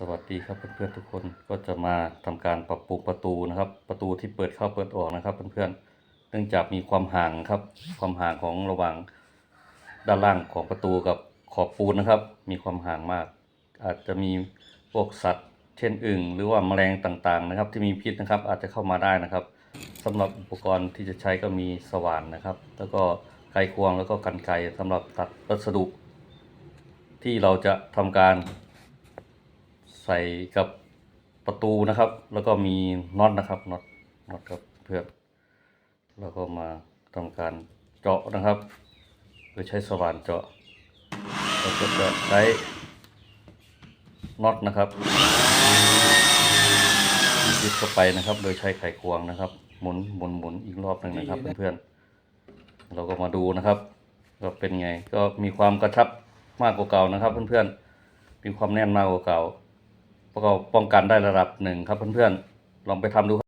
สวัสดีครับเพื่อนๆทุกคนก็จะมาทำการปรับปรุงประตูนะครับ ประตูที่เปิดเข้าเปิดออกนะครับเพื่อนๆเนื่องจากมีความห่างครับ ความห่างของระหว่างด้านล่างของประตูกับขอบปูนนะครับ มีความห่างมาก อาจจะมีพวกสัตว์ เช่นอึ่งหรือว่าแมลงต่างๆ นะครับ ที่มีพิษนะครับ อาจจะเข้ามาได้นะครับสำหรับอุปกรณ์ที่จะใช้ก็มีสว่านนะครับ แล้วก็ไขควงแล้วก็กรรไกรสำหรับตัดวัสดุ ที่เราจะทำการ ใส่กับประตูนะครับ แล้วก็มีน็อตนะครับน็อตน็อตครับเพื่อนแล้วก็มาทำการเจาะนะครับโดยใช้สว่านเจาะเราก็จะใช้น็อตนะครับยึดเข้าไปนะครับ โดยใช้ไขควงนะครับ หมุนหมุนหมุนอีกรอบหนึ่งนะครับเพื่อนๆเราก็มาดูนะครับก็เป็นไงก็มีความกระชับมากกว่าเก่านะครับ เพื่อนๆมีความแน่นมากกว่าเก่าพว ก็ป้องกันได้ระดับหนึ่งครับเพื่อนๆ ลองไปทำดูครับ